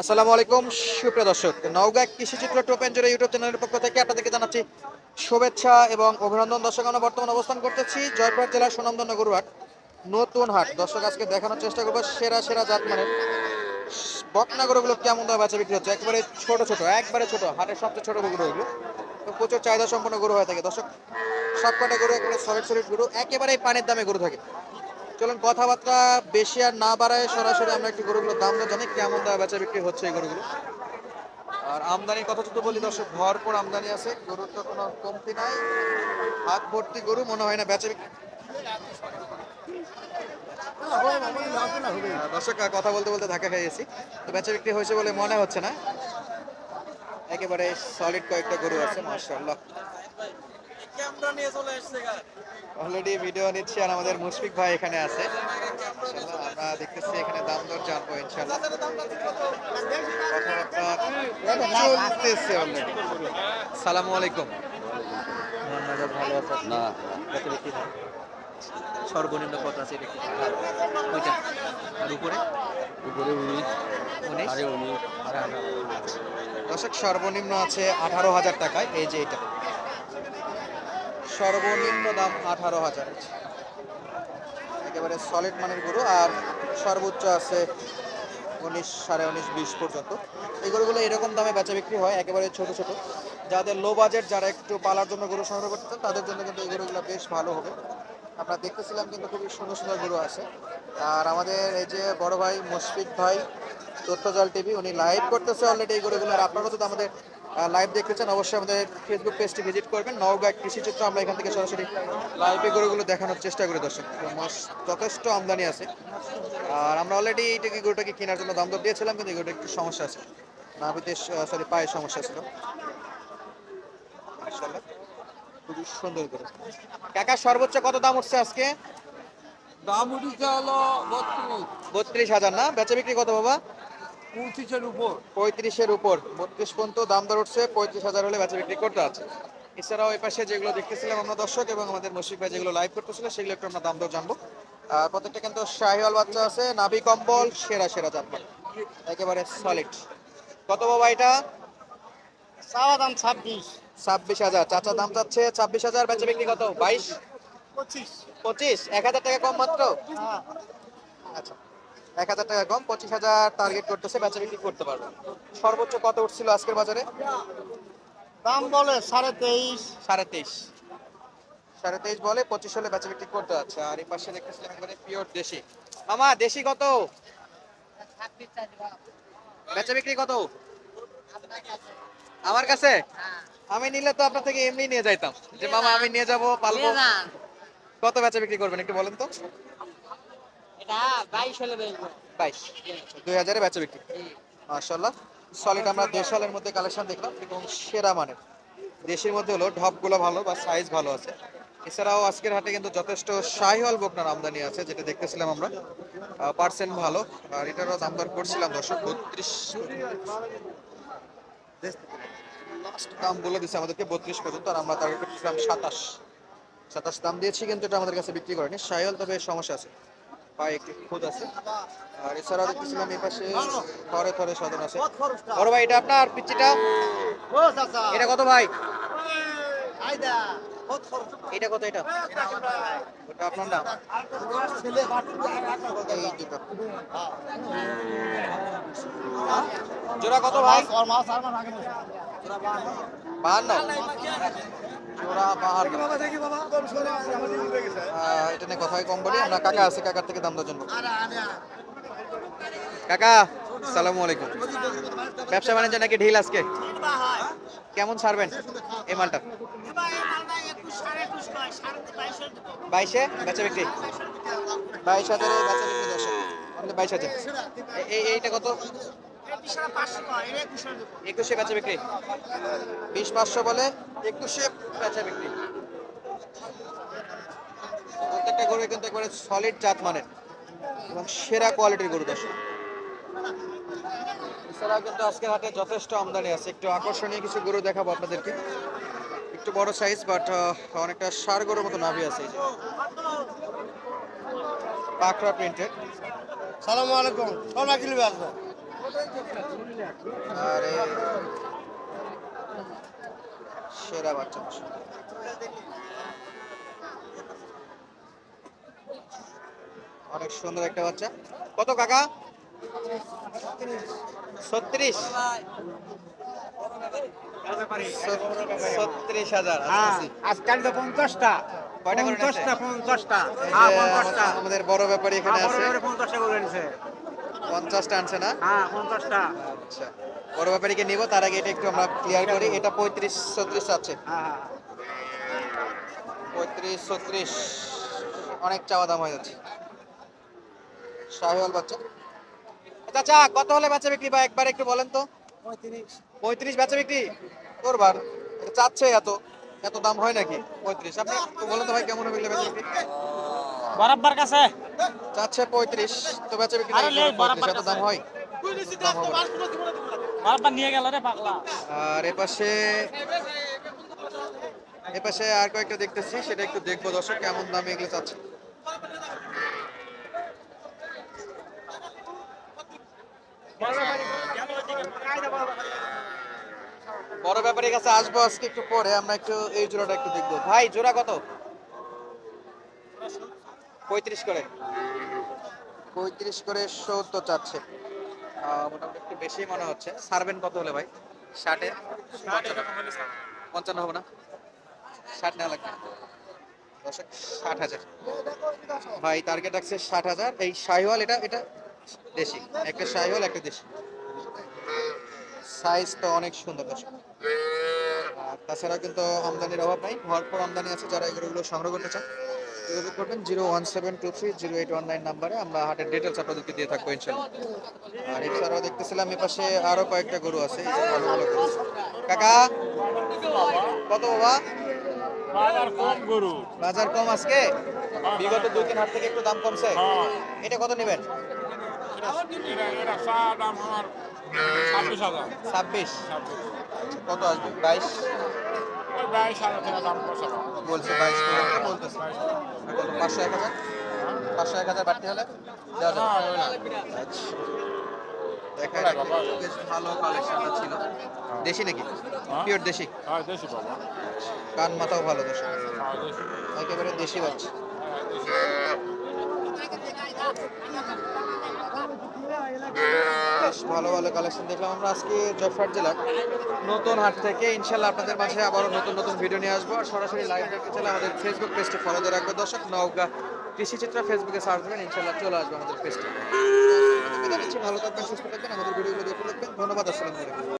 আসসালামু আলাইকুম, সুপ্রিয় দর্শক। নওগাঁ কৃষিচিত্র টোপেন জোরে ইউটিউব চ্যানেলের পক্ষ থেকে আপনাদেরকে জানাচ্ছি শুভেচ্ছা এবং অভিনন্দন। দর্শক, আমরা বর্তমানে অবস্থান করতেছি জয়পুরহাট জেলার সুনামধন্য গরুহাট, নতুন হাট। দর্শক, আজকে দেখানোর চেষ্টা করব সেরা সেরা জাত মানে বকনা গরুগুলো কেমন দামে বেচা বিক্রি হচ্ছে? একবারে ছোট ছোট, একবারে ছোট, হাটের সবচেয়ে ছোট গরু তো প্রচুর চাহিদা সম্পন্ন গরু হয়ে থাকে। দর্শক সব কটা গরু একবারে সলিড সলিড গরু, একেবারেই পানির দামে গরু থাকে। চলুন, কথাবার্তা বেশি আর না বাড়ায় সরাসরি আমরা একটু গরুগুলোর দাম জানি, কেমন দামে বেচা বিক্রি হচ্ছে এই গরুগুলো। আর আমদানির কথা যদি বলি, দর্শক, ভরপুর আমদানি আছে, গরুর তো কোনো কমতি নাই। হাত ভর্তি গরু, মনে হয় না বেচা বিক্রি দর্শক কথা বলতে বলতে ধাক্কা খেয়ে গেছি। তো বেচা বিক্রি হয়েছে বলে মনে হচ্ছে না। একেবারে সলিড কয়েকটা গরু আছে মার্শাল্লাহ অলরেডি ভিডিও নিচ্ছি আর আমাদের মুশফিক ভাই এখানে আছে। আমরা দেখতেছি এখানে দাম দর জানব ইনশাআল্লাহ। কথাবার্তা চলতেছে অলরেডি সালামু আলাইকুম। ভালো না। সর্বনিম্ন কত আছে ওইটা আর উপরে? উপরে উনিশ। উনিশ? দর্শক সর্বনিম্ন আছে আঠারো হাজার টাকায় এই যে এটা। সর্বনিম্ন দাম আঠারো হাজার। একেবারে সলিড মানের গরু, আর সর্বোচ্চ আছে উনিশ, সাড়ে উনিশ, বিশ পর্যন্ত। এই গরুগুলো এরকম দামে বেচা বিক্রি হয়, একেবারে ছোট ছোট। যাদের লো বাজেট যারা একটু পালার জন্য গরু সংগ্রহ করতে চান, তাদের জন্য কিন্তু এই গরুগুলো বেশ ভালো হবে। আমরা দেখতেছিলাম কিন্তু খুবই সুন্দর সুন্দর গরু আছে। আর আমাদের এই যে বড় ভাই মুশফিক ভাই, তথ্যজল টিভি, উনি লাইভ করতেছে অলরেডি এই গরুগুলো। আর আপনারা যদি আমাদের লাইভ দেখতে চান অবশ্যই আমাদের ফেসবুক পেজটি ভিজিট করবেন। নওগাঁ কৃষিচিত্র আমরা এখান থেকে সরাসরি লাইভে গরুগুলো দেখানোর চেষ্টা করি দর্শক। মাস- যথেষ্ট আমদানি আছে। আর আমরা অলরেডি এইটাকে গরুটাকে কেনার জন্য দাম দর দিয়েছিলাম কিন্তু গরুটা একটু সমস্যা আছে। নাভিতে সরি পায়ে সমস্যা ছিল। খুবই সুন্দর গরু। কাকা সর্বোচ্চ কত দাম উঠছে আজকে? দাম উঠিছে হলো বত্রিশ। বত্রিশ হাজার না? বেচা বিক্রি কত বাবা? পঁচিশের উপর। পঁয়ত্রিশের উপর। বত্রিশ পর্যন্ত দাম দর উঠছে পঁয়ত্রিশ হাজার হলে বেচা বিক্রি করতে আছে। এছাড়াও এই পাশে যেগুলো দেখতেছিলাম আমরা দর্শক এবং আমাদের মুশিক ভাই যেগুলো লাইভ করতেছিল সেগুলো একটু আমরা দাম দর জানব। আর প্রত্যেকটা কিন্তু শাহিওয়াল বাচ্চা আছে নাভি কম্বল সেরা সেরা জাতমান একেবারে সলিড কত বাবা এটা? চাওয়া দাম ছাব্বিশ। ছাব্বিশ হাজার। চাচা দাম চাচ্ছে ছাব্বিশ হাজার বেচা বিক্রি কত? বাইশ? পঁচিশ। পঁচিশ। এক হাজার টাকা কম মাত্র? হ্যাঁ। আচ্ছা। এক হাজার টাকা কম পঁচিশ হাজার টার্গেট করতেছে বেচা বিক্রি করতে পারবে। সর্বোচ্চ কত উঠছিল আজকের বাজারে? দাম বলে সাড়ে তেইশ। সাড়ে তেইশ। সাড়ে তেইশ বলে পঁচিশ হলে বেচা বিক্রি করতে আছে আর এই পাশে দেখতেছিলাম একবারে পিওর দেশি। মামা দেশি কত? বেচা বিক্রি কত? আমার কাছে? আমি নিলে তো আপনার থেকে এমনি নিয়ে যাইতাম। যে মামা আমি নিয়ে যাব পালবো। কত বেচা বিক্রি করবেন একটু বলেন তো? বাইশ হলে দুই হাজারে বেচা বিক্রি। মার্শাল্লাহ সলিড আমরা দেশালের মধ্যে কালেকশন দেখলাম এবং সেরা মানের। দেশের মধ্যে হলো ঢপগুলো ভালো বা সাইজ ভালো আছে। এছাড়াও আজকের হাটে কিন্তু যথেষ্ট শাহিওয়াল বকনার আমদানি আছে যেটা দেখতেছিলাম আমরা। পার্সেন্ট ভালো। আর এটারও দাম দর করছিলাম দর্শক বত্রিশ দাম বলে দিচ্ছে আমাদেরকে বত্রিশ পর্যন্ত আর আমরা টার্গেট করছিলাম সাতাশ। সাতাশ দাম দিয়েছি কিন্তু এটা আমাদের কাছে বিক্রি করেনি। শাহিওয়াল তবে সমস্যা আছে। পায়ে একটি খুদ আছে। আর এছাড়াও দেখতেছিলাম এই পাশে থরে থরে সাধন আছে। বড় ভাই, এটা আপনার পিচ্চিটা? এটা কত ভাই? এটা কত এটা? ওটা আপনার না এই দুটো। জোড়া কত ভাই। বাহান্ন। জোড়া বাহান্ন বাবা দেখি বাবা। কম সরে আছে আমাদের উঠে গেছে। এটা নিয়ে কথাই কম বলি আমরা কাকা আছে কাকার থেকে দাম দর জানব আরে আরে কাকা সালামু আলাইকুম। ব্যবসা বাণিজ্য নাকি ঢিল আজকে? কেমন ছাড়বেন এই মালটা? বাইশে বেচা বিক্রি? বাইশ হাজারে বেচা বিক্রি দশ বাইশ হাজার। এই এইটা কত? একুশে বেচা বিক্রি। বিশ পাঁচশো বলে একুশে বেচা বিক্রি। প্রত্যেকটা গরু কিন্তু একবারে সলিড জাত মানের এবং সেরা কোয়ালিটির গরু দর্শক এছাড়াও কিন্তু আজকের হাটে যথেষ্ট আমদানি আছে। একটু আকর্ষণীয় কিছু গরু দেখাবো আপনাদেরকে। একটু বড় সাইজ বাট অনেকটা সার গরুর মতো নাভি আছে এই যে। পাখরা প্রিন্টেড সালামু আলাইকুম। সব রাখিলি আসবে। আরে সেরা বাচ্চা অনেক সুন্দর একটা বাচ্চা। কত কাকা? ছত্রিশ। ছত্রিশ হাজার হ্যাঁ আচ্ছা, আজকাল তো পঞ্চাশটা। পঞ্চাশটা হ্যাঁ পঞ্চাশটা। আমাদের- বড় ব্যাপারী এখানে হ্যাঁ, আছে। পঞ্চাশটা করে নিছে। পঞ্চাশটা আনছে না? হ্যাঁ পঞ্চাশটা। আচ্ছা। বড় ব্যাপারীকে নিব তার আগে এটা একটু আমরা ক্লিয়ার করি। এটা পঁয়ত্রিশ ছত্রিশ আছে। হ্যাঁ পঁয়ত্রিশ ছত্রিশ অনেক চাওয়া দাম হয়ে যাচ্ছে। শাহিওয়াল বাচ্চা। চাচা কত হলে বেচা বিক্রি বা একবার একটু বলেন তো। পঁয়ত্রিশ। পঁয়ত্রিশ বেচা বিক্রি? করবার। এটা চাচ্ছে এত। এত দাম হয় নাকি? পঁয়ত্রিশ। আপনি একটু বলেন তো ভাই কেমন হবে বেচা বিক্রি? বরাবর কাছে। চাচ্ছে পঁয়ত্রিশ তো বেচা বিক্রি আরে নাকি লে, করে বরাবর 35 এত দাম। হয়। বরাবর নিয়ে গেল রে পাগলা। আর এপাশে এপাশে আর কয়েকটা দেখতেছি সেটা একটু দেখব। দর্শক কেমন দামে এগুলো চাচ্ছে? বড় ব্যাপারীর কাছে আসব আজকে একটু পরে আমরা একটু এই জোড়াটা একটু দেখব। ভাই জোড়া কত? পঁয়ত্রিশ করে। পঁয়ত্রিশ করে সত্তর চাচ্ছে। মোটামুটি একটু বেশি মনে হচ্ছে। সারবেন কত হলে ভাই? ষাটে। পঞ্চান্ন হবে না? ষাট নেওয়া লাগবে। দশক ষাট হাজার। ভাই টার্গেট রাখছে ষাট হাজার। এই শাহিওয়াল এটা এটা দেশি। একটা শাহিওয়াল একটা দেশি। সাইজ তো অনেক সুন্দর দর্শক। আর তাছাড়া কিন্তু আমদানির অভাব নাই। ভরপুর আমদানি আছে যারা এগুলো সংগ্রহ করতে চান। যোগাযোগ করবেন zero one seven two three zero eight one nine নাম্বারে আমরা হাটের ডিটেলস আপনাদেরকে দিয়ে থাকব ইনশাল্লাহ আর এছাড়াও দেখতেছিলাম এ পাশে আরও কয়েকটা গরু আছে ভালো ভালো গরু। কাকা কত বাবা? বাজার কম গরু। বাজার কম আজকে? বিগত দুই তিন হাট থেকে একটু দাম কমছে। এটা কত নেবেন? ছাব্বিশ কত আসবে? বাইশ? বলছে বাইশ বলতেছে। পাঁচশো এক হাজার? পাঁচশো এক হাজার বাড়তি হলে দেওয়া যাবে। আচ্ছা। দেখা বেশ ভালো কালেকশনটা ছিল। দেশি নাকি? পিওর দেশি? হ্যাঁ দেশি কান মাথাও ভালো দেশি হ্যাঁ একেবারে দেশি বাচ্চা। হ্যাঁ বেশ ভালো ভালো কালেকশন দেখলাম আমরা আজকে জয়ফাট জেলার নতুন হাট থেকে ইনশাল্লাহ আপনাদের মাঝে আবারও নতুন নতুন ভিডিও নিয়ে আসব। আর সরাসরি লাইভ দেখতে চাইলে আমাদের ফেসবুক পেজটি ফলো দিয়ে রাখবে দর্শক, নওগাঁ কৃষি চিত্র ফেসবুকে সার্চ দেবেন, ইনশাল্লাহ চলে আসবে আমাদের পেজটি ভালো থাকবেন, সুস্থ থাকবেন। আমাদের ভিডিওগুলো দেখে রাখবেন ধন্যবাদ, আসসালামু